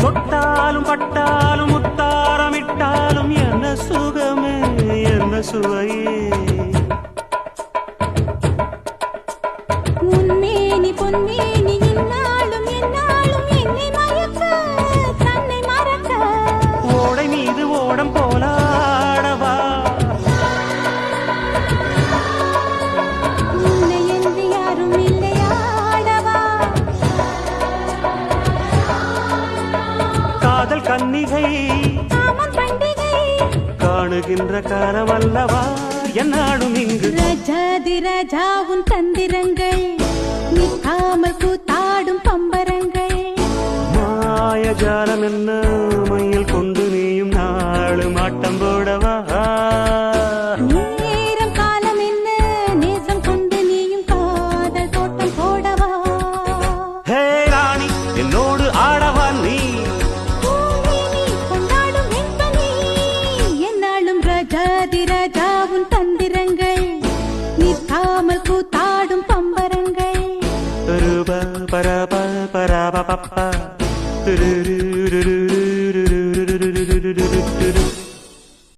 தொட்டாலும் பட்டாலும் முத்தாரமிட்டாலும் என்ன சுகமே என்ன சுவையே உன்மேனி பொன்மேனி காதல் கன்னிகை. காணுகின்ற காலமல்லவா என்னாடும் இங்கு. ரஜாதி ராஜா உன் தந்திரங்கள் நிற்காமல் கூத்தாடும் பம்பரங்கள். மாயஜாலம் என்ன மையில் கொண்டு நீயும் நாளும் ஆட்டம் போடவா? Ba-da-ba-ba-da-ba-ba-ba.